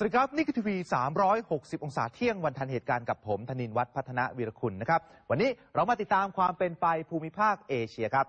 สวัสดีครับ นี่คือทีวี 360 องศาเที่ยงวันทันเหตุการณ์กับผมธนินวัฒน์พัฒนาวีรคุณนะครับ วันนี้เรามาติดตามความเป็นไปภูมิภาคเอเชียครับ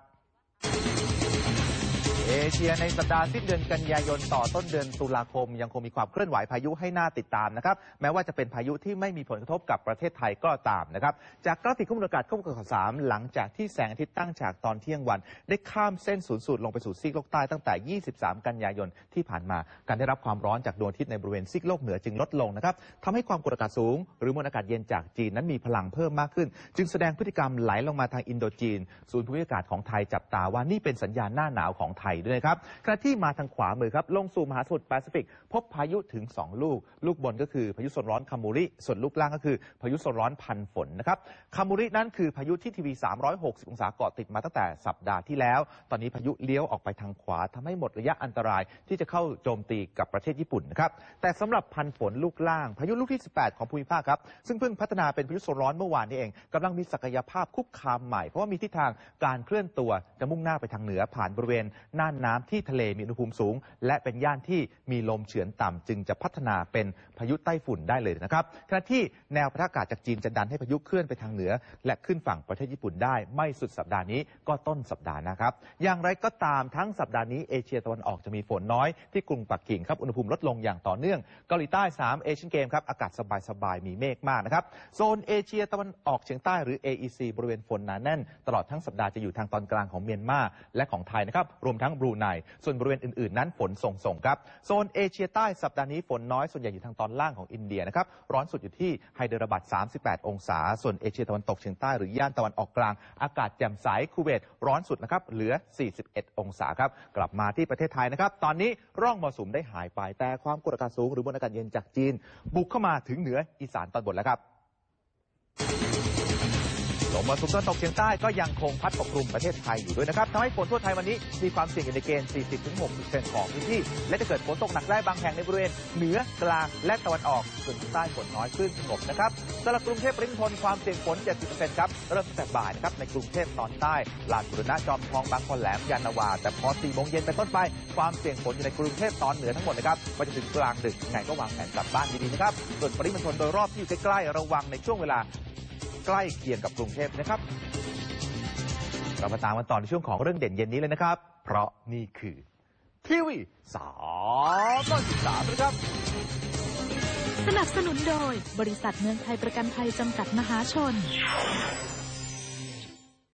เอเชียในสัปดาห์สิ้นเดือนกันยายนต่อต้นเดือนตุลาคม ยังคงมีความเคลื่อนไหวพายุให้หน่าติดตามนะครับแม้ว่าจะเป็นพายุที่ไม่มีผลกระทบกับประเทศไทยก็ตามนะครับจากกราฟิกข้อมูลอากาศข้อมูลข่าวสามหลังจากที่แสงอาทิตย์ตั้งฉากตอนเที่ยงวัน ได้ข้ามเส้นศูนย์สูตรลงไปสู่ซีกโลกใต้ตั้งแต่ 23 กันยายนที่ผ่านมา การได้รับความร้อนจากดวงอาทิตย์ในบริเวณซีกโลกเหนือจึงลดลงนะครับทำให้ความกดอากาศสูง หรือมวลอากาศเย็นจากจีนนั้นมีพลังเพิ่มมากขึ้น จึงแสดงพฤติกรรมไหลลงมาทางอินโดจีน ศูนย์ภูมิอากาศของไทยจับตาว่านี่เป็นสัญญาณหน้าหนาวของไทยด้วยนะครับขณะที่มาทางขวามือครับลงสู่มหาสมุทรแปซิฟิก พบพายุถึง 2 ลูก ลูกบนก็คือพายุโซนร้อนคามูริส่วนลูกล่างก็คือพายุโซนร้อนพันฝนนะครับคามูรินั้นคือพายุที่ทีวี 360 องศาเกาะติดมาตั้งแต่สัปดาห์ที่แล้ว ตอนนี้พายุเลี้ยวออกไปทางขวาทำให้หมดระยะอันตรายที่จะเข้าโจมตีกับประเทศญี่ปุ่นนะครับแต่สำหรับพันฝนลูกล่าง พายุลูกที่ 18 ของภูมิภาคครับซึ่งเพิ่งพัฒนาเป็นพายุโซนร้อนเมื่อวานนี้เองกำลังมีศักยภาพคุกคามใหม่เพราะว่ามีทิศทางการเคลื่อนตัวจะมุ่งหน้าไปทางเหนือผ่านบริเวณน่านน้ำที่ทะเลมีอุณหภูมิสูง และเป็นย่านที่มีลมเฉือนต่ำจึงจะพัฒนาเป็นพายุไต้ฝุ่นได้เลยนะครับขณะที่แนวพระอากาศจากจีนจะดันให้พายุเคลื่อนไปทางเหนือ และขึ้นฝั่งประเทศญี่ปุ่นได้ ไม่สุดสัปดาห์นี้ก็ต้นสัปดาห์นะครับ อย่างไรก็ตามทั้งสัปดาห์นี้เอเชียตะวันออกจะมีฝนน้อยที่กรุงปักกิ่งครับอุณหภูมิลดลงอย่างต่อเนื่องเกาหลีใต้ 3 เอเชียนเกมครับอากาศสบายๆมีเมฆมากนะครับโซนเอเชียตะวันออกเฉียงใต้หรือ AEC บริเวณฝนหนาแน่น ตลอดทั้งสัปดาห์จะอยู่ทางตอนกลางของเมียนมาและของไทยนะครับรวมทั้งบรูไน ส่วนบริเวณอื่นๆ นั้นฝนส่งๆครับ โซนเอเชียใต้สัปดาห์นี้ฝนน้อยส่วนใหญ่อยู่ทางตอนล่างของอินเดียนะครับ ร้อนสุดอยู่ที่ไฮเดรบัด38 องศา ส่วนเอเชียตะวันตกเฉียงใต้หรือย่านตะวันออกกลาง อากาศแจ่มใส คูเวตร้อนสุดนะครับ เหลือ 41 องศาครับ กลับมาที่ประเทศไทยนะครับ ตอนนี้ร่องมรสุมได้หายไป แต่ความกดอากาศสูงหรือมวลอากาศเย็นจากจีน บุกเข้ามาถึงเหนืออีสานตอนบนแล้วครับ มมรสุมตะวันตกเฉียงใต้ก็ยังคงพัดปกคลุมประเทศไทยอยู่ด้วยนะครับทำให้ฝนทั่วไทยวันนี้มีความเสี่ยงอยู่ในเกณฑ์ 40-60%ของพื้นที่ และจะเกิดฝนตกหนักได้บางแห่งในบริเวณเหนือกลางและตะวันออกส่วนภาคใต้ฝนน้อยคลื่นสงบนะครับสำหรับกรุงเทพปริมณฑลความเสี่ยงฝน 70%ครับเริ่มตั้งแต่บ่ายนะครับในกรุงเทพตอนใต้ลานบุรณะจอมทองบางคอแหลมยานนาวา แต่พอ4โมงเย็นเป็นต้นไปความเสี่ยงฝนอยู่ในกรุงเทพตอนเหนือทั้งหมดนะครับไปจนถึงกลางดึกไงก็วางแผนกลับบ้านดีๆนะครับส่วนปริมณฑลโดยรอบที่อยู่ใกล้ๆระวังในช่วงเวลา ใกล้เคียงกับกรุงเทพนะครับ เรามาตามกันต่อในช่วงของเรื่องเด่นเย็นนี้เลยนะครับ เพราะนี่คือทีวีสามร้อยสิบสามนะครับ สนับสนุนโดยบริษัทเมืองไทยประกันภัยจำกัดมหาชน